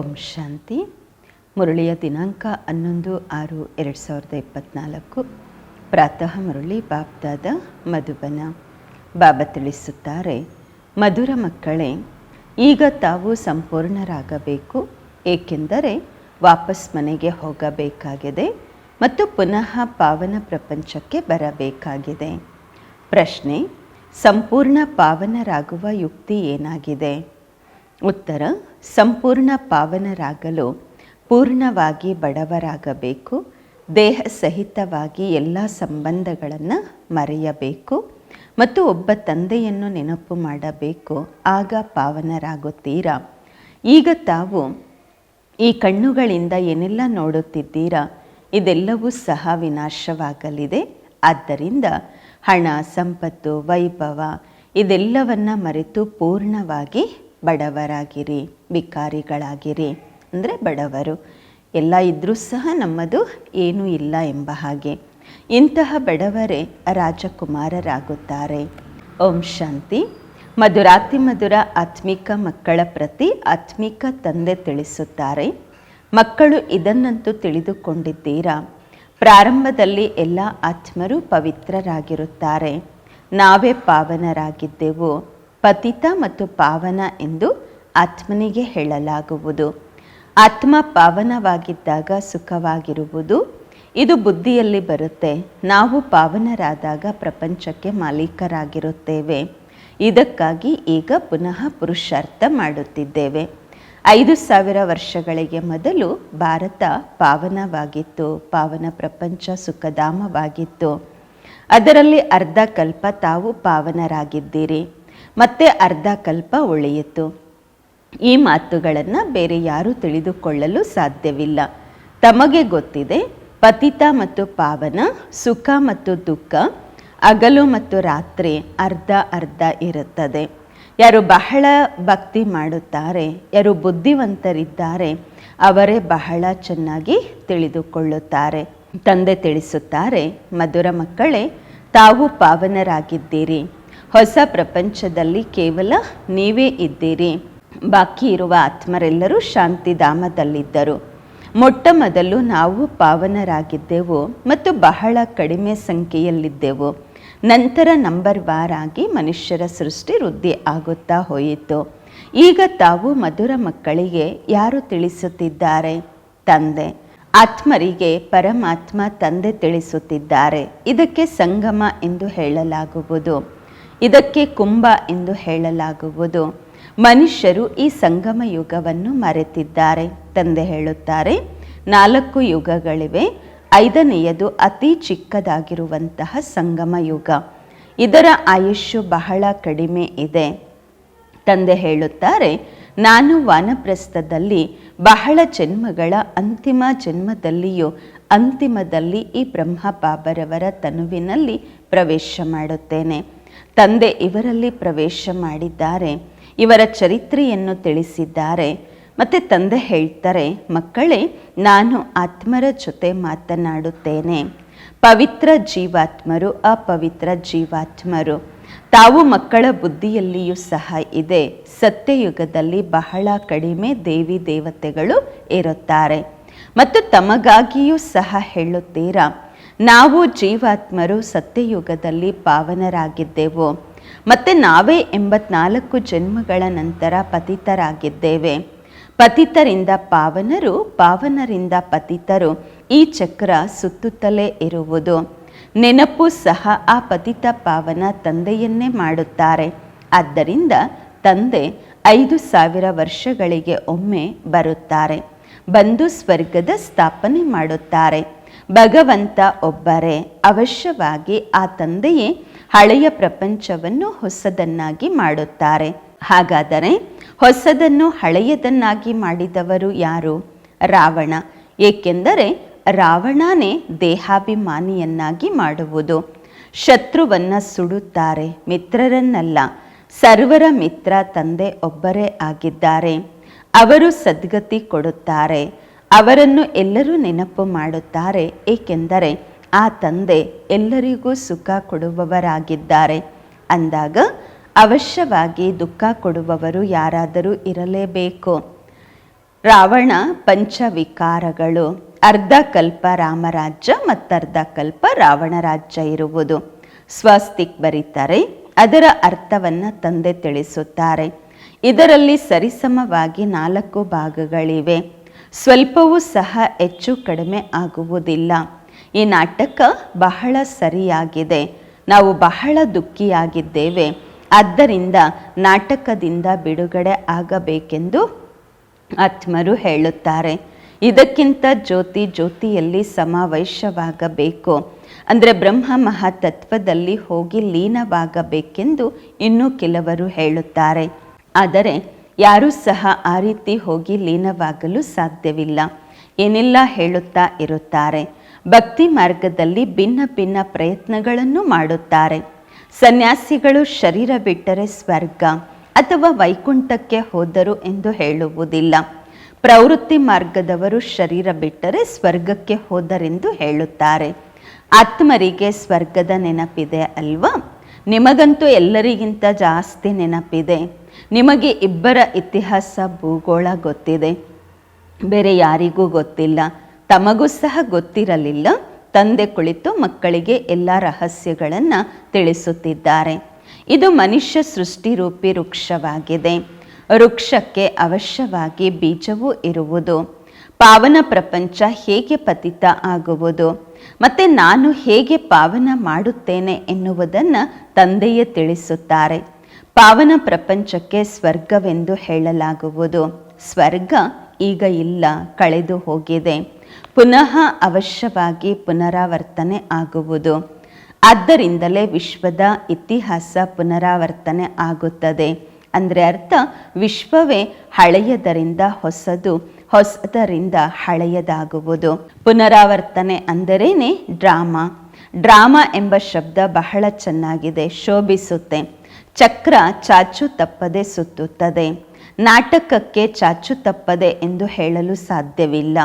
ಓಂ ಶಾಂತಿ. ಮುರಳಿಯ ದಿನಾಂಕ ಹನ್ನೊಂದು ಆರು ಎರಡು ಸಾವಿರದ ಇಪ್ಪತ್ನಾಲ್ಕು. ಪ್ರಾತಃ ಮುರಳಿ ಬಾಬ್ದಾದ ಮಧುಬನ. ಬಾಬಾ ತಿಳಿಸುತ್ತಾರೆ, ಮಧುರ ಮಕ್ಕಳೇ, ಈಗ ತಾವು ಸಂಪೂರ್ಣರಾಗಬೇಕು. ಏಕೆಂದರೆ ವಾಪಸ್ ಮನೆಗೆ ಹೋಗಬೇಕಾಗಿದೆ ಮತ್ತು ಪುನಃ ಪಾವನ ಪ್ರಪಂಚಕ್ಕೆ ಬರಬೇಕಾಗಿದೆ. ಪ್ರಶ್ನೆ, ಸಂಪೂರ್ಣ ಪಾವನರಾಗುವ ಯುಕ್ತಿ ಏನಾಗಿದೆ? ಉತ್ತರ ಸಂಪೂರ್ಣ ಪಾವನರಾಗಲು, ಪೂರ್ಣವಾಗಿ ಬಡವರಾಗಬೇಕು ದೇಹ ಸಹಿತವಾಗಿ ಎಲ್ಲ ಸಂಬಂಧಗಳನ್ನು ಮರೆಯಬೇಕು ಮತ್ತು ಒಬ್ಬ ತಂದೆಯನ್ನು ನೆನಪು ಮಾಡಬೇಕು, ಆಗ ಪಾವನರಾಗುತ್ತೀರಾ? ಈಗ ತಾವು ಈ ಕಣ್ಣುಗಳಿಂದ ಏನೆಲ್ಲ ನೋಡುತ್ತಿದ್ದೀರಾ? ಇದೆಲ್ಲವೂ ಸಹ ವಿನಾಶವಾಗಲಿದೆ. ಆದ್ದರಿಂದ ಹಣ, ಸಂಪತ್ತು, ವೈಭವ ಇದೆಲ್ಲವನ್ನು ಮರೆತು ಪೂರ್ಣವಾಗಿ ಬಡವರಾಗಿರಿ ಭಿಕಾರಿಗಳಾಗಿರಿ ಅಂದರೆ ಬಡವರು. ಎಲ್ಲ ಇದ್ದರೂ ಸಹ ನಮ್ಮದು ಏನೂ ಇಲ್ಲ ಎಂಬ ಹಾಗೆ. ಇಂತಹ ಬಡವರೇ ರಾಜಕುಮಾರರಾಗುತ್ತಾರೆ. ಓಂ ಶಾಂತಿ. ಮಧುರಾತಿ ಮಧುರ ಆತ್ಮಿಕ ಮಕ್ಕಳ ಪ್ರತಿ ಆತ್ಮಿಕ ತಂದೆ ತಿಳಿಸುತ್ತಾರೆ. ಮಕ್ಕಳು ಇದನ್ನಂತೂ ತಿಳಿದುಕೊಂಡಿದ್ದೀರಾ? ಪ್ರಾರಂಭದಲ್ಲಿ ಎಲ್ಲ ಆತ್ಮರು ಪವಿತ್ರರಾಗಿರುತ್ತಾರೆ. ನಾವೇ ಪಾವನರಾಗಿದ್ದೆವು. ಪತಿತ ಮತ್ತು ಪಾವನ ಎಂದು ಆತ್ಮನಿಗೆ ಹೇಳಲಾಗುವುದು. ಆತ್ಮ ಪಾವನವಾಗಿದ್ದಾಗ ಸುಖವಾಗಿರುವುದು. ಇದು ಬುದ್ಧಿಯಲ್ಲಿ ಬರುತ್ತೆ. ನಾವು ಪಾವನರಾದಾಗ ಪ್ರಪಂಚಕ್ಕೆ ಮಾಲೀಕರಾಗಿರುತ್ತೇವೆ. ಇದಕ್ಕಾಗಿ ಈಗ ಪುನಃ ಪುರುಷಾರ್ಥ ಮಾಡುತ್ತಿದ್ದೇವೆ. ಐದು ಸಾವಿರ ವರ್ಷಗಳಿಗೆ ಮೊದಲು ಭಾರತ ಪಾವನವಾಗಿತ್ತು. ಪಾವನ ಪ್ರಪಂಚ ಸುಖಧಾಮವಾಗಿತ್ತು. ಅದರಲ್ಲಿ ಅರ್ಧ ಕಲ್ಪ ತಾವು ಪಾವನರಾಗಿದ್ದೀರಿ. ಮತ್ತೆ ಅರ್ಧ ಕಲ್ಪ ಉಳಿಯಿತು. ಈ ಮಾತುಗಳನ್ನು ಬೇರೆ ಯಾರೂ ತಿಳಿದುಕೊಳ್ಳಲು ಸಾಧ್ಯವಿಲ್ಲ. ತಮಗೆ ಗೊತ್ತಿದೆ, ಪತಿತ ಮತ್ತು ಪಾವನ, ಸುಖ ಮತ್ತು ದುಃಖ ಅಗಲು ಮತ್ತು ರಾತ್ರಿ ಅರ್ಧ ಅರ್ಧ ಇರುತ್ತದೆ. ಯಾರು ಬಹಳ ಭಕ್ತಿ ಮಾಡುತ್ತಾರೆ, ಯಾರು ಬುದ್ಧಿವಂತರಿದ್ದಾರೆ, ಅವರೇ ಬಹಳ ಚೆನ್ನಾಗಿ ತಿಳಿದುಕೊಳ್ಳುತ್ತಾರೆ. ತಂದೆ ತಿಳಿಸುತ್ತಾರೆ, ಮಧುರ ಮಕ್ಕಳೇ, ತಾವು ಪಾವನರಾಗಿದ್ದೀರಿ. ಹೊಸ ಪ್ರಪಂಚದಲ್ಲಿ ಕೇವಲ ನೀವೇ ಇದ್ದೀರಿ. ಬಾಕಿ ಇರುವ ಆತ್ಮರೆಲ್ಲರೂ ಶಾಂತಿಧಾಮದಲ್ಲಿದ್ದರು. ಮೊಟ್ಟ ಮೊದಲು ನಾವು ಪಾವನರಾಗಿದ್ದೆವು ಮತ್ತು ಬಹಳ ಕಡಿಮೆ ಸಂಖ್ಯೆಯಲ್ಲಿದ್ದೆವು. ನಂತರ ನಂಬರ್ ವಾರ್ ಆಗಿ ಮನುಷ್ಯರ ಸೃಷ್ಟಿ ವೃದ್ಧಿ ಆಗುತ್ತಾ ಹೋಯಿತು. ಈಗ ತಾವು ಮಧುರ ಮಕ್ಕಳಿಗೆ ಯಾರು ತಿಳಿಸುತ್ತಿದ್ದಾರೆ? ತಂದೆ. ಆತ್ಮರಿಗೆ ಪರಮಾತ್ಮ ತಂದೆ ತಿಳಿಸುತ್ತಿದ್ದಾರೆ. ಇದಕ್ಕೆ ಸಂಗಮ ಎಂದು ಹೇಳಲಾಗುವುದು. ಇದಕ್ಕೆ ಕುಂಭ ಎಂದು ಹೇಳಲಾಗುವುದು. ಮನುಷ್ಯರು ಈ ಸಂಗಮ ಯುಗವನ್ನು ಮರೆತಿದ್ದಾರೆ. ತಂದೆ ಹೇಳುತ್ತಾರೆ, ನಾಲ್ಕು ಯುಗಗಳಿವೆ. ಐದನೆಯದು ಅತಿ ಚಿಕ್ಕದಾಗಿರುವಂತಹ ಸಂಗಮ ಯುಗ. ಇದರ ಆಯುಷ್ಯು ಬಹಳ ಕಡಿಮೆ ಇದೆ. ತಂದೆ ಹೇಳುತ್ತಾರೆ, ನಾನು ವಾನಪ್ರಸ್ಥದಲ್ಲಿ ಬಹಳ ಜನ್ಮಗಳ ಅಂತಿಮ ಜನ್ಮದಲ್ಲಿಯೂ ಅಂತಿಮದಲ್ಲಿ ಈ ಬ್ರಹ್ಮ ಬಾಬರವರ ತನುವಿನಲ್ಲಿ ಪ್ರವೇಶ ಮಾಡುತ್ತೇನೆ. ತಂದೆ ಇವರಲ್ಲಿ ಪ್ರವೇಶ ಮಾಡಿದ್ದಾರೆ. ಇವರ ಚರಿತ್ರೆಯನ್ನು ತಿಳಿಸಿದ್ದಾರೆ. ಮತ್ತು ತಂದೆ ಹೇಳ್ತಾರೆ, ಮಕ್ಕಳೇ, ನಾನು ಆತ್ಮರ ಜೊತೆ ಮಾತನಾಡುತ್ತೇನೆ. ಪವಿತ್ರ ಜೀವಾತ್ಮರು ಅಪವಿತ್ರ ಜೀವಾತ್ಮರು. ತಾವು ಮಕ್ಕಳ ಬುದ್ಧಿಯಲ್ಲಿಯೂ ಸಹ ಇದೆ. ಸತ್ಯಯುಗದಲ್ಲಿ ಬಹಳ ಕಡಿಮೆ ದೇವಿ ದೇವತೆಗಳು ಇರುತ್ತಾರೆ. ಮತ್ತು ತಮಗಾಗಿಯೂ ಸಹ ಹೇಳುತ್ತೀರಾ? ನಾವು ಜೀವಾತ್ಮರು ಸತ್ಯಯುಗದಲ್ಲಿ ಪಾವನರಾಗಿದ್ದೆವು. ಮತ್ತು ನಾವೇ ಎಂಬತ್ನಾಲ್ಕು ಜನ್ಮಗಳ ನಂತರ ಪತಿತರಾಗಿದ್ದೇವೆ. ಪತಿತರಿಂದ ಪಾವನರು, ಪಾವನರಿಂದ ಪತಿತರು. ಈ ಚಕ್ರ ಸುತ್ತುತ್ತಲೇ ಇರುವುದು. ನೆನಪು ಸಹ ಆ ಪತಿತ ಪಾವನ ತಂದೆಯನ್ನೇ ಮಾಡುತ್ತಾರೆ. ಆದ್ದರಿಂದ ತಂದೆ ಐದು ಸಾವಿರ ವರ್ಷಗಳಿಗೆ ಒಮ್ಮೆ ಬರುತ್ತಾರೆ. ಬಂದು ಸ್ವರ್ಗದ ಸ್ಥಾಪನೆ ಮಾಡುತ್ತಾರೆ. ಭಗವಂತ ಒಬ್ಬರೇ, ಅವಶ್ಯವಾಗಿ ಆ ತಂದೆಯೇ ಹಳೆಯ ಪ್ರಪಂಚವನ್ನು ಹೊಸದನ್ನಾಗಿ ಮಾಡುತ್ತಾರೆ. ಹಾಗಾದರೆ ಹೊಸದನ್ನು ಹಳೆಯದನ್ನಾಗಿ ಮಾಡಿದವರು ಯಾರು? ರಾವಣ. ಏಕೆಂದರೆ ರಾವಣನೇ ದೇಹಾಭಿಮಾನಿಯನ್ನಾಗಿ ಮಾಡುವುದು. ಶತ್ರುವನ್ನು ಸುಡುತ್ತಾರೆ, ಮಿತ್ರರನ್ನಲ್ಲ. ಸರ್ವರ ಮಿತ್ರ ತಂದೆ ಒಬ್ಬರೇ ಆಗಿದ್ದಾರೆ. ಅವರು ಸದ್ಗತಿ ಕೊಡುತ್ತಾರೆ. ಅವರನ್ನು ಎಲ್ಲರೂ ನೆನಪು ಮಾಡುತ್ತಾರೆ, ಏಕೆಂದರೆ ಆ ತಂದೆ ಎಲ್ಲರಿಗೂ ಸುಖ ಕೊಡುವವರಾಗಿದ್ದಾರೆ. ಅಂದಾಗ ಅವಶ್ಯವಾಗಿ ದುಃಖ ಕೊಡುವವರು ಯಾರಾದರೂ ಇರಲೇಬೇಕು. ರಾವಣ ಪಂಚವಿಕಾರಗಳು, ಅರ್ಧ ಕಲ್ಪ ರಾಮರಾಜ್ಯ ಮತ್ತರ್ಧ ಕಲ್ಪ ರಾವಣ ರಾಜ್ಯ ಇರುವುದು. ಸ್ವಸ್ತಿಕ್ ಬರೀತಾರೆ, ಅದರ ಅರ್ಥವನ್ನು ತಂದೆ ತಿಳಿಸುತ್ತಾರೆ. ಇದರಲ್ಲಿ ಸರಿಸಮವಾಗಿ ನಾಲ್ಕು ಭಾಗಗಳಿವೆ. ಸ್ವಲ್ಪವೂ ಸಹ ಹೆಚ್ಚು ಕಡಿಮೆ ಆಗುವುದಿಲ್ಲ. ಈ ನಾಟಕ ಬಹಳ ಸರಿಯಾಗಿದೆ. ನಾವು ಬಹಳ ದುಃಖಿಯಾಗಿದ್ದೇವೆ. ಆದ್ದರಿಂದ ನಾಟಕದಿಂದ ಬಿಡುಗಡೆ ಆಗಬೇಕೆಂದು ಆತ್ಮರು ಹೇಳುತ್ತಾರೆ. ಇದಕ್ಕಿಂತ ಜ್ಯೋತಿ ಜ್ಯೋತಿಯಲ್ಲಿ ಸಮಾವೇಶವಾಗಬೇಕು. ಅಂದರೆ ಬ್ರಹ್ಮ ಮಹಾತತ್ವದಲ್ಲಿ ಹೋಗಿ ಲೀನವಾಗಬೇಕೆಂದು ಇನ್ನೂ ಕೆಲವರು ಹೇಳುತ್ತಾರೆ. ಆದರೆ ಯಾರೂ ಸಹ ಆ ರೀತಿ ಹೋಗಿ ಲೀನವಾಗಲು ಸಾಧ್ಯವಿಲ್ಲ. ಏನೆಲ್ಲ ಹೇಳುತ್ತಾ ಇರುತ್ತಾರೆ? ಭಕ್ತಿ ಮಾರ್ಗದಲ್ಲಿ ಭಿನ್ನ ಭಿನ್ನ ಪ್ರಯತ್ನಗಳನ್ನು ಮಾಡುತ್ತಾರೆ. ಸನ್ಯಾಸಿಗಳು ಶರೀರ ಬಿಟ್ಟರೆ ಸ್ವರ್ಗ ಅಥವಾ ವೈಕುಂಠಕ್ಕೆ ಹೋದರು ಎಂದು ಹೇಳುವುದಿಲ್ಲ. ಪ್ರವೃತ್ತಿ ಮಾರ್ಗದವರು ಶರೀರ ಬಿಟ್ಟರೆ ಸ್ವರ್ಗಕ್ಕೆ ಹೋದರೆಂದು ಹೇಳುತ್ತಾರೆ. ಆತ್ಮರಿಗೆ ಸ್ವರ್ಗದ ನೆನಪಿದೆ ಅಲ್ವಾ? ನಿಮಗಂತೂ ಎಲ್ಲರಿಗಿಂತ ಜಾಸ್ತಿ ನೆನಪಿದೆ. ನಿಮಗೆ ಇಬ್ಬರ ಇತಿಹಾಸ ಭೂಗೋಳ ಗೊತ್ತಿದೆ. ಬೇರೆ ಯಾರಿಗೂ ಗೊತ್ತಿಲ್ಲ. ತಮಗೂ ಸಹ ಗೊತ್ತಿರಲಿಲ್ಲ. ತಂದೆ ಕುಳಿತು ಮಕ್ಕಳಿಗೆ ಎಲ್ಲ ರಹಸ್ಯಗಳನ್ನು ತಿಳಿಸುತ್ತಿದ್ದಾರೆ. ಇದು ಮನುಷ್ಯ ಸೃಷ್ಟಿರೂಪಿ ವೃಕ್ಷವಾಗಿದೆ. ವೃಕ್ಷಕ್ಕೆ ಅವಶ್ಯವಾಗಿ ಬೀಜವೂ ಇರುವುದು. ಪಾವನ ಪ್ರಪಂಚ ಹೇಗೆ ಪತಿತ ಆಗುವುದು? ಮತ್ತು ನಾನು ಹೇಗೆ ಪಾವನ ಮಾಡುತ್ತೇನೆ ಎನ್ನುವುದನ್ನು ತಂದೆಯೇ ತಿಳಿಸುತ್ತಾರೆ. ಪಾವನ ಪ್ರಪಂಚಕ್ಕೆ ಸ್ವರ್ಗವೆಂದು ಹೇಳಲಾಗುವುದು. ಸ್ವರ್ಗ ಈಗ ಇಲ್ಲ, ಕಳೆದು ಹೋಗಿದೆ. ಪುನಃ ಅವಶ್ಯವಾಗಿ ಪುನರಾವರ್ತನೆ ಆಗುವುದು. ಆದ್ದರಿಂದಲೇ ವಿಶ್ವದ ಇತಿಹಾಸ ಪುನರಾವರ್ತನೆ ಆಗುತ್ತದೆ. ಅಂದರೆ ಅರ್ಥ, ವಿಶ್ವವೇ ಹಳೆಯದರಿಂದ ಹೊಸದು, ಹೊಸದರಿಂದ ಹಳೆಯದಾಗುವುದು. ಪುನರಾವರ್ತನೆ ಅಂದರೇನೆ ಡ್ರಾಮಾ. ಡ್ರಾಮಾ ಎಂಬ ಶಬ್ದ ಬಹಳ ಚೆನ್ನಾಗಿದೆ, ಶೋಭಿಸುತ್ತೆ. ಚಕ್ರ ಚಾಚು ತಪ್ಪದೆ ಸುತ್ತುತ್ತದೆ. ನಾಟಕಕ್ಕೆ ಚಾಚು ತಪ್ಪದೆ ಎಂದು ಹೇಳಲು ಸಾಧ್ಯವಿಲ್ಲ.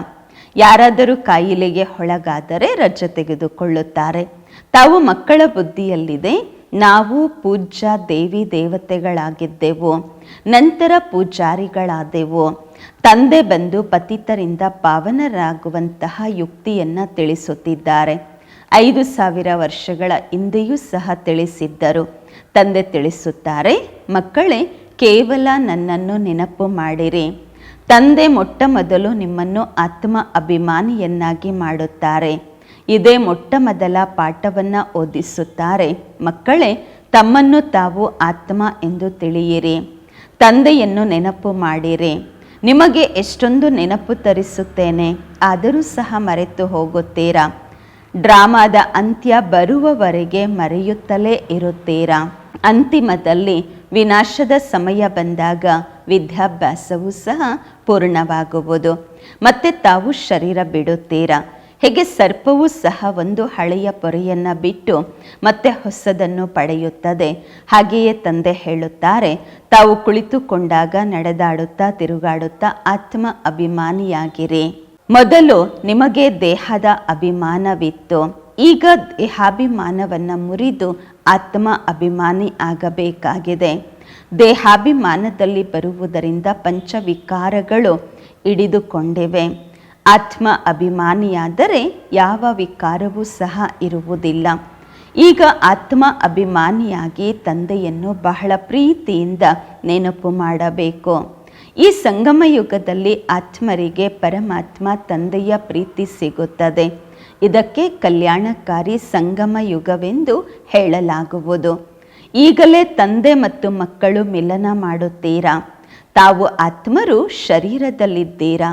ಯಾರಾದರೂ ಕಾಯಿಲೆಗೆ ಒಳಗಾದರೆ ರಜೆ ತೆಗೆದುಕೊಳ್ಳುತ್ತಾರೆ. ತಾವು ಮಕ್ಕಳ ಬುದ್ಧಿಯಲ್ಲಿದೆ. ನಾವು ಪೂಜ್ಯ ದೇವಿ ದೇವತೆಗಳಾಗಿದ್ದೆವು. ನಂತರ ಪೂಜಾರಿಗಳಾದೆವು. ತಂದೆ ಬಂದು ಪತಿತರಿಂದ ಪಾವನರಾಗುವಂತಹ ಯುಕ್ತಿಯನ್ನು ತಿಳಿಸುತ್ತಿದ್ದಾರೆ. ಐದು ಸಾವಿರ ವರ್ಷಗಳ ಹಿಂದೆಯೂ ಸಹ ತಿಳಿಸಿದ್ದರು. ತಂದೆ ತಿಳಿಸುತ್ತಾರೆ, ಮಕ್ಕಳೇ, ಕೇವಲ ನನ್ನನ್ನು ನೆನಪು ಮಾಡಿರಿ. ತಂದೆ ಮೊಟ್ಟ ಮೊದಲು ನಿಮ್ಮನ್ನು ಆತ್ಮ ಅಭಿಮಾನಿಯನ್ನಾಗಿ ಮಾಡುತ್ತಾರೆ. ಇದೇ ಮೊಟ್ಟ ಮೊದಲ ಪಾಠವನ್ನು ಓದಿಸುತ್ತಾರೆ. ಮಕ್ಕಳೇ, ತಮ್ಮನ್ನು ತಾವು ಆತ್ಮ ಎಂದು ತಿಳಿಯಿರಿ. ತಂದೆಯನ್ನು ನೆನಪು ಮಾಡಿರಿ. ನಿಮಗೆ ಎಷ್ಟೊಂದು ನೆನಪು ತರಿಸುತ್ತೇನೆ, ಆದರೂ ಸಹ ಮರೆತು ಹೋಗುತ್ತೀರಾ? ಡ್ರಾಮಾದ ಅಂತ್ಯ ಬರುವವರೆಗೆ ಮರೆಯುತ್ತಲೇ ಇರುತ್ತೀರಾ? ಅಂತಿಮದಲ್ಲಿ ವಿನಾಶದ ಸಮಯ ಬಂದಾಗ ವಿದ್ಯಾಭ್ಯಾಸವೂ ಸಹ ಪೂರ್ಣವಾಗುವುದು. ಮತ್ತೆ ತಾವು ಶರೀರ ಬಿಡುತ್ತೀರಾ? ಹೇಗೆ ಸರ್ಪವೂ ಸಹ ಒಂದು ಹಳೆಯ ಪೊರೆಯನ್ನು ಬಿಟ್ಟು ಮತ್ತೆ ಹೊಸದನ್ನು ಪಡೆಯುತ್ತದೆ? ಹಾಗೆಯೇ ತಂದೆ ಹೇಳುತ್ತಾರೆ, ತಾವು ಕುಳಿತುಕೊಂಡಾಗ ನಡೆದಾಡುತ್ತಾ ತಿರುಗಾಡುತ್ತಾ ಆತ್ಮ ಅಭಿಮಾನಿಯಾಗಿರಿ. ಮೊದಲು ನಿಮಗೆ ದೇಹದ ಅಭಿಮಾನವಿತ್ತು, ಈಗ ದೇಹಾಭಿಮಾನವನ್ನು ಮುರಿದು ಆತ್ಮ ಅಭಿಮಾನಿ ಆಗಬೇಕಾಗಿದೆ. ದೇಹಾಭಿಮಾನದಲ್ಲಿ ಬರುವುದರಿಂದ ಪಂಚವಿಕಾರಗಳು ಹಿಡಿದುಕೊಂಡಿವೆ. ಆತ್ಮ ಅಭಿಮಾನಿಯಾದರೆ ಯಾವ ವಿಕಾರವೂ ಸಹ ಇರುವುದಿಲ್ಲ. ಈಗ ಆತ್ಮ ಅಭಿಮಾನಿಯಾಗಿ ತಂದೆಯನ್ನು ಬಹಳ ಪ್ರೀತಿಯಿಂದ ನೆನಪು ಮಾಡಬೇಕು. ಈ ಸಂಗಮ ಯುಗದಲ್ಲಿ ಆತ್ಮರಿಗೆ ಪರಮಾತ್ಮ ತಂದೆಯ ಪ್ರೀತಿ ಸಿಗುತ್ತದೆ. ಇದಕ್ಕೆ ಕಲ್ಯಾಣಕಾರಿ ಸಂಗಮ ಯುಗವೆಂದು ಹೇಳಲಾಗುವುದು. ಈಗಲೇ ತಂದೆ ಮತ್ತು ಮಕ್ಕಳು ಮಿಲನ ಮಾಡುತ್ತೀರಾ? ತಾವು ಆತ್ಮರು ಶರೀರದಲ್ಲಿದ್ದೀರಾ?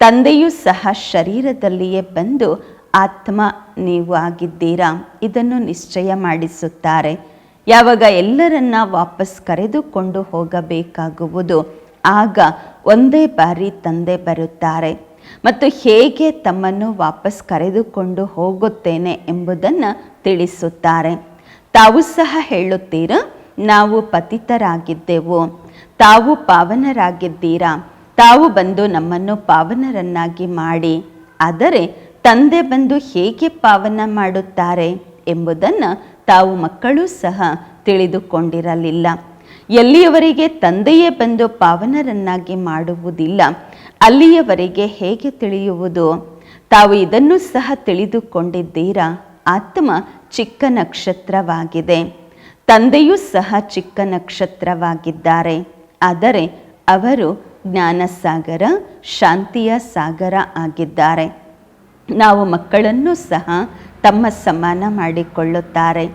ತಂದೆಯೂ ಸಹ ಶರೀರದಲ್ಲಿಯೇ ಬಂದು ಆತ್ಮ ನೀವು ಆಗಿದ್ದೀರಾ? ಇದನ್ನು ನಿಶ್ಚಯ ಮಾಡಿಸುತ್ತಾರೆ. ಯಾವಾಗ ಎಲ್ಲರನ್ನ ವಾಪಸ್ ಕರೆದುಕೊಂಡು ಹೋಗಬೇಕಾಗುವುದು, ಆಗ ಒಂದೇ ಬಾರಿ ತಂದೆ ಬರುತ್ತಾರೆ. ಮತ್ತು ಹೇಗೆ ತಮ್ಮನ್ನು ವಾಪಸ್ ಕರೆದುಕೊಂಡು ಹೋಗುತ್ತೇನೆ ಎಂಬುದನ್ನು ತಿಳಿಸುತ್ತಾರೆ. ತಾವು ಸಹ ಹೇಳುತ್ತೀರಾ, ನಾವು ಪತಿತರಾಗಿದ್ದೆವು, ತಾವು ಪಾವನರಾಗಿದ್ದೀರಾ, ತಾವು ಬಂದು ನಮ್ಮನ್ನು ಪಾವನರನ್ನಾಗಿ ಮಾಡಿ, ಆದರೆ ತಂದೆ ಬಂದು ಹೇಗೆ ಪಾವನ ಮಾಡುತ್ತಾರೆ ಎಂಬುದನ್ನು ತಾವು ಮಕ್ಕಳು ಸಹ ತಿಳಿದುಕೊಂಡಿರಲಿಲ್ಲ. ಎಲ್ಲಿಯವರಿಗೆ ತಂದೆಯೇ ಬಂದು ಪಾವನರನ್ನಾಗಿ ಮಾಡುವುದಿಲ್ಲ ಅಲ್ಲಿಯವರೆಗೆ ಹೇಗೆ ತಿಳಿಯುವುದು? ತಾವು ಇದನ್ನು ಸಹ ತಿಳಿದುಕೊಂಡಿದ್ದೀರಾ? ಆತ್ಮ ಚಿಕ್ಕ ನಕ್ಷತ್ರವಾಗಿದೆ. ತಂದೆಯೂ ಸಹ ಚಿಕ್ಕ ನಕ್ಷತ್ರವಾಗಿದ್ದಾರೆ. ಆದರೆ ಅವರು ಜ್ಞಾನಸಾಗರ, ಶಾಂತಿಯ ಸಾಗರ ಆಗಿದ್ದಾರೆ. ನಾವು ಮಕ್ಕಳನ್ನು ಸಹ ತಮ್ಮ ಸಮಾನ ಮಾಡಿಕೊಳ್ಳುತ್ತಾರೆ.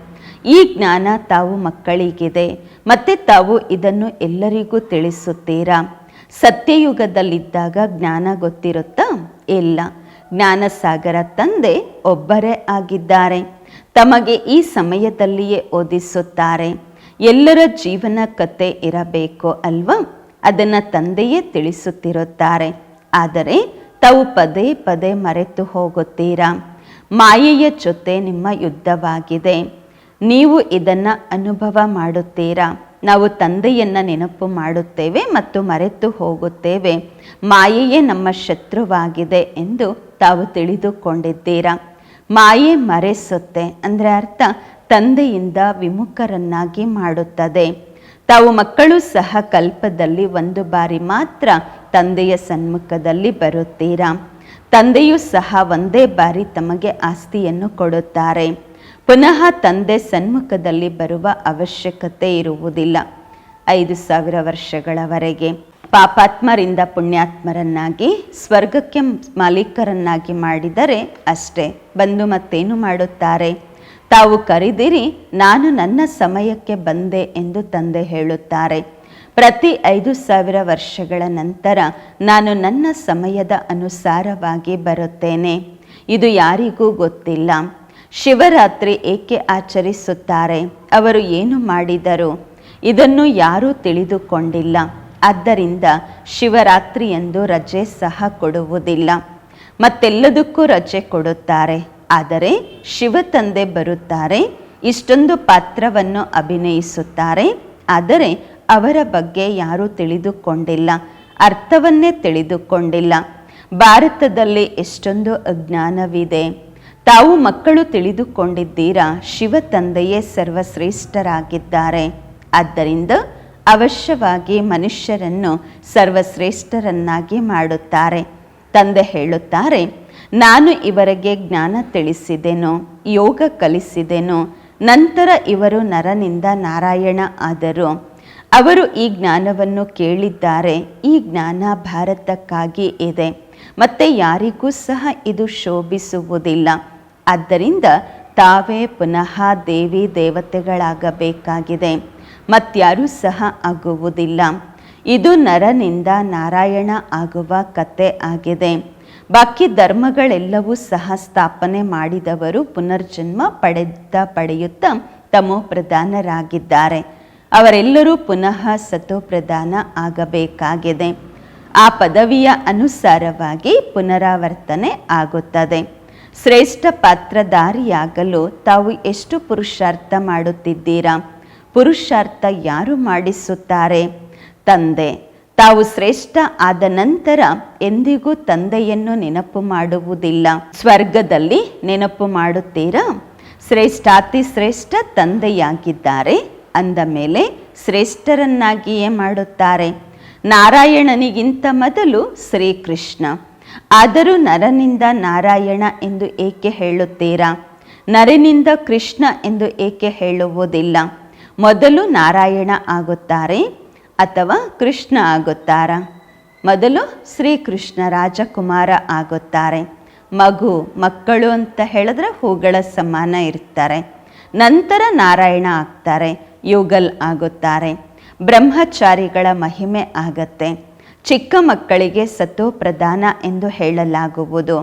ಈ ಜ್ಞಾನ ತಾವು ಮಕ್ಕಳಿಗಿದೆ. ಮತ್ತೆ ತಾವು ಇದನ್ನು ಎಲ್ಲರಿಗೂ ತಿಳಿಸುತ್ತೀರಾ? ಸತ್ಯಯುಗದಲ್ಲಿದ್ದಾಗ ಜ್ಞಾನ ಗೊತ್ತಿರುತ್ತಾ? ಇಲ್ಲ. ಜ್ಞಾನಸಾಗರ ತಂದೆ ಒಬ್ಬರೇ ಆಗಿದ್ದಾರೆ. ತಮಗೆ ಈ ಸಮಯದಲ್ಲಿಯೇ ಓದಿಸುತ್ತಾರೆ. ಎಲ್ಲರ ಜೀವನ ಕತೆ ಇರಬೇಕು ಅಲ್ವಾ? ಅದನ್ನು ತಂದೆಯೇ ತಿಳಿಸುತ್ತಿರುತ್ತಾರೆ. ಆದರೆ ತಾವು ಪದೇ ಪದೇ ಮರೆತು ಹೋಗುತ್ತೀರಾ? ಮಾಯೆಯ ಜೊತೆ ನಿಮ್ಮ ಯುದ್ಧವಾಗಿದೆ. ನೀವು ಇದನ್ನು ಅನುಭವ ಮಾಡುತ್ತೀರಾ? ನಾವು ತಂದೆಯನ್ನು ನೆನಪು ಮಾಡುತ್ತೇವೆ ಮತ್ತು ಮರೆತು ಹೋಗುತ್ತೇವೆ. ಮಾಯೆಯೇ ನಮ್ಮ ಶತ್ರುವಾಗಿದೆ ಎಂದು ತಾವು ತಿಳಿದುಕೊಂಡಿದ್ದೀರಾ? ಮಾಯೆ ಮರೆಸುತ್ತೆ ಅಂದರೆ ಅರ್ಥ ತಂದೆಯಿಂದ ವಿಮುಖರನ್ನಾಗಿ ಮಾಡುತ್ತದೆ. ತಾವು ಮಕ್ಕಳು ಸಹ ಕಲ್ಪದಲ್ಲಿ ಒಂದು ಬಾರಿ ಮಾತ್ರ ತಂದೆಯ ಸನ್ಮುಖದಲ್ಲಿ ಬರುತ್ತೀರಾ? ತಂದೆಯೂ ಸಹ ಒಂದೇ ಬಾರಿ ತಮಗೆ ಆಸ್ತಿಯನ್ನು ಕೊಡುತ್ತಾರೆ. ಪುನಃ ತಂದೆ ಸನ್ಮುಖದಲ್ಲಿ ಬರುವ ಅವಶ್ಯಕತೆ ಇರುವುದಿಲ್ಲ. ಐದು ಸಾವಿರ ವರ್ಷಗಳವರೆಗೆ ಪಾಪಾತ್ಮರಿಂದ ಪುಣ್ಯಾತ್ಮರನ್ನಾಗಿ, ಸ್ವರ್ಗಕ್ಕೆ ಮಾಲೀಕರನ್ನಾಗಿ ಮಾಡಿದರೆ ಅಷ್ಟೇ. ಬಂದು ಮತ್ತೇನು ಮಾಡುತ್ತಾರೆ? ತಾವು ಕರೆದಿರಿ, ನಾನು ನನ್ನ ಸಮಯಕ್ಕೆ ಬಂದೆ ಎಂದು ತಂದೆ ಹೇಳುತ್ತಾರೆ. ಪ್ರತಿ ಐದು ಸಾವಿರ ವರ್ಷಗಳ ನಂತರ ನಾನು ನನ್ನ ಸಮಯದ ಅನುಸಾರವಾಗಿ ಬರುತ್ತೇನೆ. ಇದು ಯಾರಿಗೂ ಗೊತ್ತಿಲ್ಲ. ಶಿವರಾತ್ರಿ ಏಕೆ ಆಚರಿಸುತ್ತಾರೆ? ಅವರು ಏನು ಮಾಡಿದರು? ಇದನ್ನು ಯಾರೂ ತಿಳಿದುಕೊಂಡಿಲ್ಲ. ಆದ್ದರಿಂದ ಶಿವರಾತ್ರಿಯಂದು ರಜೆ ಸಹ ಕೊಡುವುದಿಲ್ಲ. ಮತ್ತೆಲ್ಲದಕ್ಕೂ ರಜೆ ಕೊಡುತ್ತಾರೆ. ಆದರೆ ಶಿವ ತಂದೆ ಬರುತ್ತಾರೆ, ಇಷ್ಟೊಂದು ಪಾತ್ರವನ್ನು ಅಭಿನಯಿಸುತ್ತಾರೆ. ಆದರೆ ಅವರ ಬಗ್ಗೆ ಯಾರೂ ತಿಳಿದುಕೊಂಡಿಲ್ಲ. ಅರ್ಥವನ್ನೇ ತಿಳಿದುಕೊಂಡಿಲ್ಲ. ಭಾರತದಲ್ಲಿ ಎಷ್ಟೊಂದು ಅಜ್ಞಾನವಿದೆ. ತಾವು ಮಕ್ಕಳು ತಿಳಿದುಕೊಂಡಿದ್ದೀರಾ? ಶಿವ ತಂದೆಯೇ ಸರ್ವಶ್ರೇಷ್ಠರಾಗಿದ್ದಾರೆ. ಆದ್ದರಿಂದ ಅವಶ್ಯವಾಗಿ ಮನುಷ್ಯರನ್ನು ಸರ್ವಶ್ರೇಷ್ಠರನ್ನಾಗಿ ಮಾಡುತ್ತಾರೆ. ತಂದೆ ಹೇಳುತ್ತಾರೆ, ನಾನು ಇವರಿಗೆ ಜ್ಞಾನ ತಿಳಿಸಿದೆನು, ಯೋಗ ಕಲಿಸಿದೆನು, ನಂತರ ಇವರು ನರನಿಂದ ನಾರಾಯಣ ಆದರು. ಅವರು ಈ ಜ್ಞಾನವನ್ನು ಕೇಳಿದ್ದಾರೆ, ಈ ಜ್ಞಾನ ಭಾರತಕ್ಕಾಗಿ ಇದೆ, ಮತ್ತೆ ಯಾರಿಗೂ ಸಹ ಇದು ಶೋಭಿಸುವುದಿಲ್ಲ. ಆದ್ದರಿಂದ ತಾವೇ ಪುನಃ ದೇವಿ ದೇವತೆಗಳಾಗಬೇಕಾಗಿದೆ. ಮತ್ಯಾರೂ ಸಹ ಆಗುವುದಿಲ್ಲ. ಇದು ನರನಿಂದ ನಾರಾಯಣ ಆಗುವ ಕತೆ ಆಗಿದೆ. ಬಾಕಿ ಧರ್ಮಗಳೆಲ್ಲವೂ ಸಹ ಸ್ಥಾಪನೆ ಮಾಡಿದವರು ಪುನರ್ಜನ್ಮ ಪಡೆದ ಪಡೆಯುತ್ತಾ ತಮೋ ಪ್ರಧಾನರಾಗಿದ್ದಾರೆ. ಅವರೆಲ್ಲರೂ ಪುನಃ ಸತೋ ಪ್ರಧಾನ ಆಗಬೇಕಾಗಿದೆ. ಆ ಪದವಿಯ ಅನುಸಾರವಾಗಿ ಪುನರಾವರ್ತನೆ ಆಗುತ್ತದೆ. ಶ್ರೇಷ್ಠ ಪಾತ್ರಧಾರಿಯಾಗಲು ತಾವು ಎಷ್ಟು ಪುರುಷಾರ್ಥ ಮಾಡುತ್ತಿದ್ದೀರಾ? ಪುರುಷಾರ್ಥ ಯಾರು ಮಾಡಿಸುತ್ತಾರೆ? ತಂದೆ, ತಾವು ಶ್ರೇಷ್ಠ ಆದ ನಂತರ ಎಂದಿಗೂ ತಂದೆಯನ್ನು ನೆನಪು ಮಾಡುವುದಿಲ್ಲ. ಸ್ವರ್ಗದಲ್ಲಿ ನೆನಪು ಮಾಡುತ್ತೀರಾ? ಶ್ರೇಷ್ಠಾತಿ ಶ್ರೇಷ್ಠ ತಂದೆಯಾಗಿದ್ದಾರೆ ಅಂದ ಮೇಲೆ ಶ್ರೇಷ್ಠರನ್ನಾಗಿಯೇ ಮಾಡುತ್ತಾರೆ. ನಾರಾಯಣನಿಗಿಂತ ಮೊದಲು ಶ್ರೀಕೃಷ್ಣ. ಆದರೂ ನರನಿಂದ ನಾರಾಯಣ ಎಂದು ಏಕೆ ಹೇಳುತ್ತೀರಾ? ನರನಿಂದ ಕೃಷ್ಣ ಎಂದು ಏಕೆ ಹೇಳುವುದಿಲ್ಲ? ಮೊದಲು ನಾರಾಯಣ ಆಗುತ್ತಾರೆ ಅಥವಾ ಕೃಷ್ಣ ಆಗುತ್ತಾರಾ? ಮೊದಲು ಶ್ರೀಕೃಷ್ಣ ರಾಜಕುಮಾರ ಆಗುತ್ತಾರೆ. ಮಗು, ಮಕ್ಕಳು ಅಂತ ಹೇಳಿದ್ರೆ ಹೂಗಳ ಸಮಾನ ಇರ್ತಾರೆ. ನಂತರ ನಾರಾಯಣ ಆಗ್ತಾರೆ, ಯುಗಲ್ ಆಗುತ್ತಾರೆ. ಬ್ರಹ್ಮಚಾರಿಗಳ ಮಹಿಮೆ ಆಗತ್ತೆ. ಚಿಕ್ಕ ಮಕ್ಕಳಿಗೆ ಸತ್ತು ಪ್ರಧಾನ ಎಂದು ಹೇಳಲಾಗುವುದು.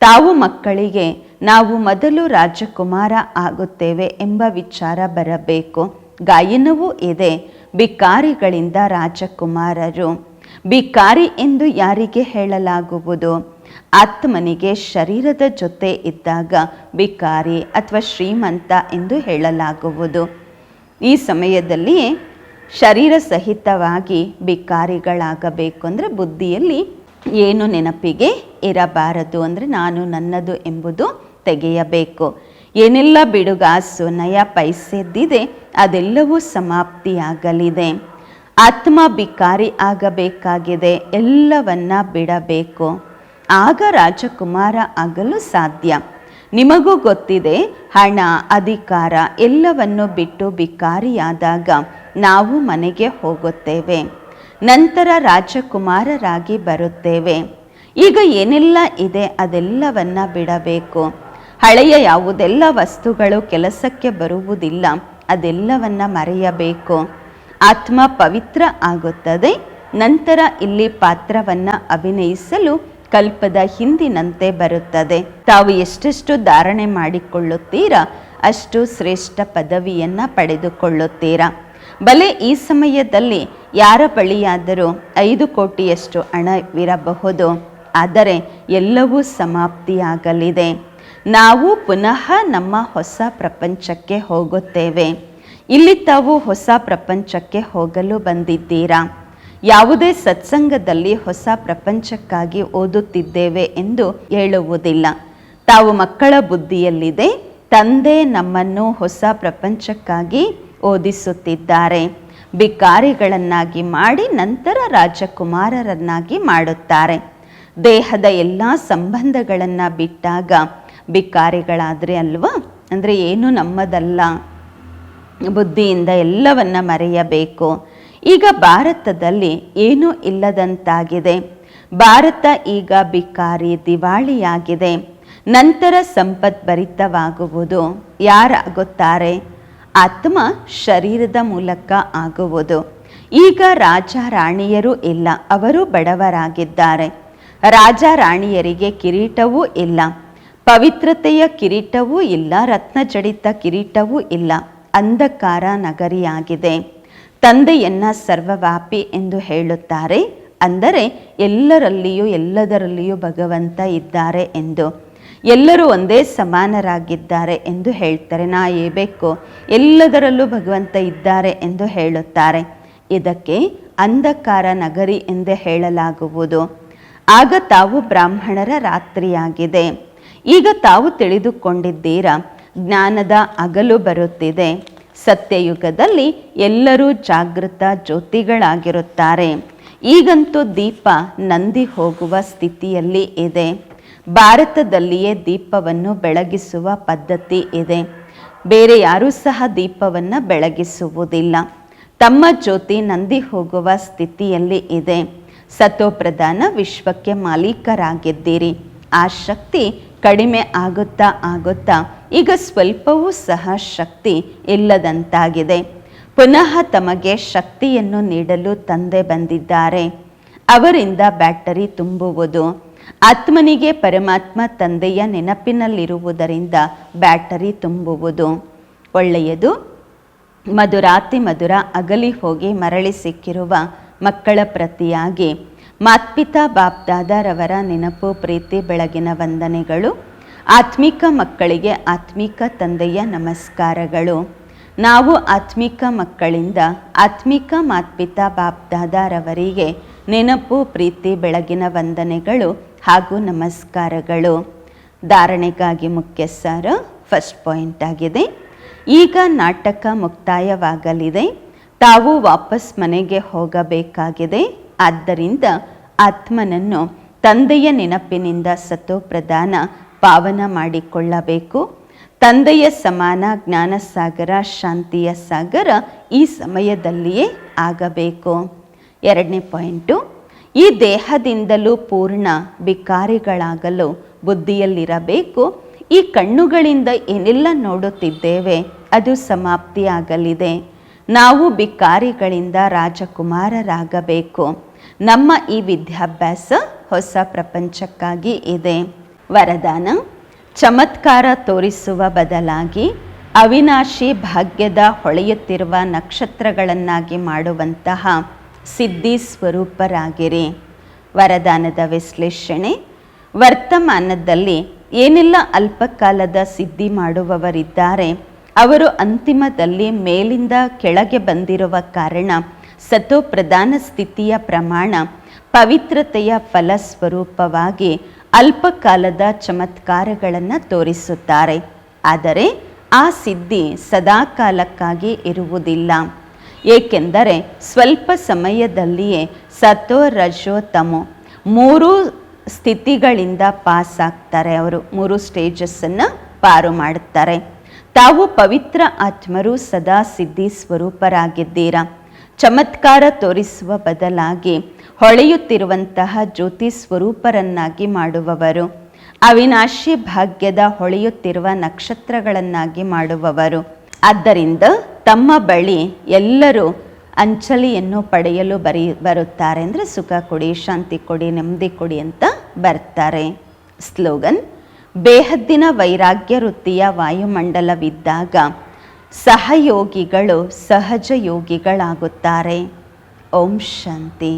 ತಾವು ಮಕ್ಕಳಿಗೆ ನಾವು ಮೊದಲು ರಾಜಕುಮಾರ ಆಗುತ್ತೇವೆ ಎಂಬ ವಿಚಾರ ಬರಬೇಕು. ಗಾಯನವೂ ಇದೆ. ಬಿಕಾರಿಗಳಿಂದ ರಾಜಕುಮಾರರು. ಬಿಕಾರಿ ಎಂದು ಯಾರಿಗೆ ಹೇಳಲಾಗುವುದು? ಆತ್ಮನಿಗೆ ಶರೀರದ ಜೊತೆ ಇದ್ದಾಗ ಬಿಕಾರಿ ಅಥವಾ ಶ್ರೀಮಂತ ಎಂದು ಹೇಳಲಾಗುವುದು. ಈ ಸಮಯದಲ್ಲಿಯೇ ಶರೀರ ಸಹಿತವಾಗಿ ಭಿಕಾರಿಗಳಾಗಬೇಕು ಅಂದರೆ ಬುದ್ಧಿಯಲ್ಲಿ ಏನು ನೆನಪಿಗೆ ಇರಬಾರದು ಅಂದರೆ ನಾನು ನನ್ನದು ಎಂಬುದು ತೆಗೆಯಬೇಕು. ಏನೆಲ್ಲ ಬಿಡುಗಾಸು, ನಯ, ಪೈಸೆದ್ದಿದೆ, ಅದೆಲ್ಲವೂ ಸಮಾಪ್ತಿಯಾಗಲಿದೆ. ಆತ್ಮ ಬಿಕಾರಿ ಆಗಬೇಕಾಗಿದೆ, ಎಲ್ಲವನ್ನ ಬಿಡಬೇಕು. ಆಗ ರಾಜಕುಮಾರ ಆಗಲು ಸಾಧ್ಯ. ನಿಮಗೂ ಗೊತ್ತಿದೆ, ಹಣ, ಅಧಿಕಾರ ಎಲ್ಲವನ್ನು ಬಿಟ್ಟು ಬಿಕಾರಿಯಾದಾಗ ನಾವು ಮನೆಗೆ ಹೋಗುತ್ತೇವೆ. ನಂತರ ರಾಜಕುಮಾರರಾಗಿ ಬರುತ್ತೇವೆ. ಈಗ ಏನೆಲ್ಲ ಇದೆ ಅದೆಲ್ಲವನ್ನ ಬಿಡಬೇಕು. ಹಳೆಯ ಯಾವುದೆಲ್ಲ ವಸ್ತುಗಳು ಕೆಲಸಕ್ಕೆ ಬರುವುದಿಲ್ಲ ಅದೆಲ್ಲವನ್ನ ಮರೆಯಬೇಕು. ಆತ್ಮ ಪವಿತ್ರ ಆಗುತ್ತದೆ. ನಂತರ ಇಲ್ಲಿ ಪಾತ್ರವನ್ನು ಅಭಿನಯಿಸಲು ಕಲ್ಪದ ಹಿಂದಿನಂತೆ ಬರುತ್ತದೆ. ತಾವು ಎಷ್ಟೆಷ್ಟು ಧಾರಣೆ ಮಾಡಿಕೊಳ್ಳುತ್ತೀರಾ, ಅಷ್ಟು ಶ್ರೇಷ್ಠ ಪದವಿಯನ್ನು ಪಡೆದುಕೊಳ್ಳುತ್ತೀರಾ. ಬಲೆ ಈ ಸಮಯದಲ್ಲಿ ಯಾರ ಬಳಿಯಾದರೂ ಐದು ಕೋಟಿಯಷ್ಟು ಹಣವಿರಬಹುದು. ಆದರೆ ಎಲ್ಲವೂ ಸಮಾಪ್ತಿಯಾಗಲಿದೆ. ನಾವು ಪುನಃ ನಮ್ಮ ಹೊಸ ಪ್ರಪಂಚಕ್ಕೆ ಹೋಗುತ್ತೇವೆ. ಇಲ್ಲಿ ತಾವು ಹೊಸ ಪ್ರಪಂಚಕ್ಕೆ ಹೋಗಲು ಬಂದಿದ್ದೀರಾ? ಯಾವುದೇ ಸತ್ಸಂಗದಲ್ಲಿ ಹೊಸ ಪ್ರಪಂಚಕ್ಕಾಗಿ ಓದುತ್ತಿದ್ದೇವೆ ಎಂದು ಹೇಳುವುದಿಲ್ಲ. ತಾವು ಮಕ್ಕಳ ಬುದ್ಧಿಯಲ್ಲಿದೆ, ತಂದೆ ನಮ್ಮನ್ನು ಹೊಸ ಪ್ರಪಂಚಕ್ಕಾಗಿ ಓದಿಸುತ್ತಿದ್ದಾರೆ. ಬಿಕಾರಿಗಳನ್ನಾಗಿ ಮಾಡಿ ನಂತರ ರಾಜಕುಮಾರರನ್ನಾಗಿ ಮಾಡುತ್ತಾರೆ. ದೇಹದ ಎಲ್ಲ ಸಂಬಂಧಗಳನ್ನು ಬಿಟ್ಟಾಗ ಬಿಕಾರಿಗಳಾದರೆ ಅಲ್ವಾ? ಅಂದರೆ ಏನು ನಮ್ಮದಲ್ಲ. ಬುದ್ಧಿಯಿಂದ ಎಲ್ಲವನ್ನ ಮರೆಯಬೇಕು. ಈಗ ಭಾರತದಲ್ಲಿ ಏನೂ ಇಲ್ಲದಂತಾಗಿದೆ. ಭಾರತ ಈಗ ಬಿಕಾರಿ ದಿವಾಳಿಯಾಗಿದೆ. ನಂತರ ಸಂಪದ್ಭರಿತವಾಗುವುದು ಯಾರಾಗುತ್ತಾರೆ? ಆತ್ಮ ಶರೀರದ ಮೂಲಕ ಆಗುವುದು. ಈಗ ರಾಜ ರಾಣಿಯರು ಇಲ್ಲ, ಅವರು ಬಡವರಾಗಿದ್ದಾರೆ. ರಾಜ ರಾಣಿಯರಿಗೆ ಕಿರೀಟವೂ ಇಲ್ಲ, ಪವಿತ್ರತೆಯ ಕಿರೀಟವೂ ಇಲ್ಲ, ರತ್ನಜಡಿತ ಕಿರೀಟವೂ ಇಲ್ಲ, ಅಂಧಕಾರ ನಗರಿಯಾಗಿದೆ. ತಂದೆಯನ್ನ ಸರ್ವವ್ಯಾಪಿ ಎಂದು ಹೇಳುತ್ತಾರೆ, ಅಂದರೆ ಎಲ್ಲರಲ್ಲಿಯೂ ಎಲ್ಲದರಲ್ಲಿಯೂ ಭಗವಂತ ಇದ್ದಾರೆ ಎಂದು. ಎಲ್ಲರೂ ಒಂದೇ ಸಮಾನರಾಗಿದ್ದಾರೆ ಎಂದು ಹೇಳ್ತಾರೆ. ನಾ ಏಬೇಕು ಎಲ್ಲದರಲ್ಲೂ ಭಗವಂತ ಇದ್ದಾರೆ ಎಂದು ಹೇಳುತ್ತಾರೆ. ಇದಕ್ಕೆ ಅಂಧಕಾರ ನಗರಿ ಎಂದು ಹೇಳಲಾಗುವುದು. ಆಗ ತಾವು ಬ್ರಾಹ್ಮಣರ ರಾತ್ರಿಯಾಗಿದೆ. ಈಗ ತಾವು ತಿಳಿದುಕೊಂಡಿದ್ದೀರಾ, ಜ್ಞಾನದ ಅಗಲು ಬರುತ್ತಿದೆ. ಸತ್ಯಯುಗದಲ್ಲಿ ಎಲ್ಲರೂ ಜಾಗೃತ ಜ್ಯೋತಿಗಳಾಗಿರುತ್ತಾರೆ. ಈಗಂತೂ ದೀಪ ನಂದಿ ಹೋಗುವ ಸ್ಥಿತಿಯಲ್ಲಿ ಇದೆ. ಭಾರತದಲ್ಲಿಯೇ ದೀಪವನ್ನು ಬೆಳಗಿಸುವ ಪದ್ಧತಿ ಇದೆ. ಬೇರೆ ಯಾರೂ ಸಹ ದೀಪವನ್ನು ಬೆಳಗಿಸುವುದಿಲ್ಲ. ತಮ್ಮ ಜ್ಯೋತಿ ನಂದಿ ಹೋಗುವ ಸ್ಥಿತಿಯಲ್ಲಿ ಇದೆ. ಸತ್ವಪ್ರಧಾನ ವಿಶ್ವಕ್ಕೆ ಮಾಲೀಕರಾಗಿದ್ದೀರಿ. ಆ ಶಕ್ತಿ ಕಡಿಮೆ ಆಗುತ್ತಾ ಆಗುತ್ತಾ ಈಗ ಸ್ವಲ್ಪವೂ ಸಹ ಶಕ್ತಿ ಇಲ್ಲದಂತಾಗಿದೆ. ಪುನಃ ತಮಗೆ ಶಕ್ತಿಯನ್ನು ನೀಡಲು ತಂದೆ ಬಂದಿದ್ದಾರೆ. ಅವರಿಂದ ಬ್ಯಾಟರಿ ತುಂಬುವುದು ಆತ್ಮನಿಗೆ ಪರಮಾತ್ಮ ತಂದೆಯ ನೆನಪಿನಲ್ಲಿರುವುದರಿಂದ ಬ್ಯಾಟರಿ ತುಂಬುವುದು. ಒಳ್ಳೆಯದು. ಮಧುರಾತಿ ಮಧುರ ಅಗಲಿ ಹೋಗಿ ಮರಳಿ ಸಿಕ್ಕಿರುವ ಮಕ್ಕಳ ಪ್ರತಿಯಾಗಿ ಮಾತ್ಪಿತಾ ಬಾಪ್ದಾದರವರ ನೆನಪು, ಪ್ರೀತಿ, ಬೆಳಗಿನ ವಂದನೆಗಳು, ಆತ್ಮಿಕ ಮಕ್ಕಳಿಗೆ ಆತ್ಮಿಕ ತಂದೆಯ ನಮಸ್ಕಾರಗಳು. ನಾವು ಆತ್ಮಿಕ ಮಕ್ಕಳಿಂದ ಆತ್ಮಿಕ ಮಾತ್ಪಿತಾ ಬಾಪ್ದಾದರವರಿಗೆ ನೆನಪು, ಪ್ರೀತಿ, ಬೆಳಗಿನ ವಂದನೆಗಳು ಹಾಗೂ ನಮಸ್ಕಾರಗಳು. ಧಾರಣೆಗಾಗಿ ಮುಖ್ಯ ಸಾರ ಫಸ್ಟ್ ಪಾಯಿಂಟ್ ಆಗಿದೆ. ಈಗ ನಾಟಕ ಮುಕ್ತಾಯವಾಗಲಿದೆ. ತಾವು ವಾಪಸ್ ಮನೆಗೆ ಹೋಗಬೇಕಾಗಿದೆ. ಆದ್ದರಿಂದ ಆತ್ಮನನ್ನು ತಂದೆಯ ನೆನಪಿನಿಂದ ಸತೋಪ್ರಧಾನ ಪಾವನ ಮಾಡಿಕೊಳ್ಳಬೇಕು. ತಂದೆಯ ಸಮಾನ ಜ್ಞಾನ ಸಾಗರ ಶಾಂತಿಯ ಸಾಗರ ಈ ಸಮಯದಲ್ಲಿಯೇ ಆಗಬೇಕು. ಎರಡನೇ ಪಾಯಿಂಟು ಈ ದೇಹದಿಂದಲೂ ಪೂರ್ಣ ಬಿಕಾರಿಗಳಾಗಲು ಬುದ್ಧಿಯಲ್ಲಿರಬೇಕು. ಈ ಕಣ್ಣುಗಳಿಂದ ಏನೆಲ್ಲ ನೋಡುತ್ತಿದ್ದೇವೆ, ಅದು ಸಮಾಪ್ತಿಯಾಗಲಿದೆ. ನಾವು ಬಿಕಾರಿಗಳಿಂದ ರಾಜಕುಮಾರರಾಗಬೇಕು. ನಮ್ಮ ಈ ವಿದ್ಯಾಭ್ಯಾಸ ಹೊಸ ಪ್ರಪಂಚಕ್ಕಾಗಿ ಇದೆ. ವರದಾನ, ಚಮತ್ಕಾರ ತೋರಿಸುವ ಬದಲಾಗಿ ಅವಿನಾಶಿ ಭಾಗ್ಯದ ಹೊಳೆಯುತ್ತಿರುವ ನಕ್ಷತ್ರಗಳನ್ನಾಗಿ ಮಾಡುವಂತಹ ಸಿದ್ಧಿ ಸ್ವರೂಪರಾಗಿರಿ ವರದಾನದ ವಿಶ್ಲೇಷಣೆ, ವರ್ತಮಾನದಲ್ಲಿ ಏನೆಲ್ಲ ಅಲ್ಪಕಾಲದ ಸಿದ್ಧಿ ಮಾಡುವವರಿದ್ದಾರೆ, ಅವರು ಅಂತಿಮದಲ್ಲಿ ಮೇಲಿಂದ ಕೆಳಗೆ ಬಂದಿರುವ ಕಾರಣ ಸತೋ ಪ್ರಧಾನ ಸ್ಥಿತಿಯ ಪ್ರಮಾಣ, ಪವಿತ್ರತೆಯ ಫಲಸ್ವರೂಪವಾಗಿ ಅಲ್ಪಕಾಲದ ಚಮತ್ಕಾರಗಳನ್ನು ತೋರಿಸುತ್ತಾರೆ. ಆದರೆ, ಆ ಸಿದ್ಧಿ ಸದಾಕಾಲಕ್ಕಾಗಿ ಇರುವುದಿಲ್ಲ. ಏಕೆಂದರೆ ಸ್ವಲ್ಪ ಸಮಯದಲ್ಲಿಯೇ ಸತೋ ರಜೋ ತಮೋ ಮೂರು ಸ್ಥಿತಿಗಳಿಂದ ಪಾಸ್ ಆಗ್ತಾರೆ ಅವರು ಮೂರು ಸ್ಟೇಜಸ್ಸನ್ನು ಪಾರು ಮಾಡುತ್ತಾರೆ. ತಾವು ಪವಿತ್ರ ಆತ್ಮರು ಸದಾ ಸಿದ್ಧಿ ಸ್ವರೂಪರಾಗಿದ್ದೀರಾ? ಚಮತ್ಕಾರ ತೋರಿಸುವ ಬದಲಾಗಿ ಹೊಳೆಯುತ್ತಿರುವಂತಹ ಜ್ಯೋತಿ ಸ್ವರೂಪರನ್ನಾಗಿ ಮಾಡುವವರು, ಅವಿನಾಶಿ ಭಾಗ್ಯದ ಹೊಳೆಯುತ್ತಿರುವ ನಕ್ಷತ್ರಗಳನ್ನಾಗಿ ಮಾಡುವವರು ಆದ್ದರಿಂದ ತಮ್ಮ ಬಳಿ ಎಲ್ಲರೂ ಅಂಚಲಿಯನ್ನು ಪಡೆಯಲು ಬರಿ, ಬರುತ್ತಾರೆ ಅಂದರೆ ಸುಖ ಕೊಡಿ, ಶಾಂತಿ ಕೊಡಿ, ನೆಮ್ಮದಿ ಕೊಡಿ ಅಂತ ಬರ್ತಾರೆ. ಸ್ಲೋಗನ್, ಬೇಹದ್ದಿನ ವೈರಾಗ್ಯ ವೃತ್ತಿಯ ವಾಯುಮಂಡಲವಿದ್ದಾಗ ಸಹಯೋಗಿಗಳು ಸಹಜ ಯೋಗಿಗಳಾಗುತ್ತಾರೆ. ಓಂ ಶಾಂತಿ.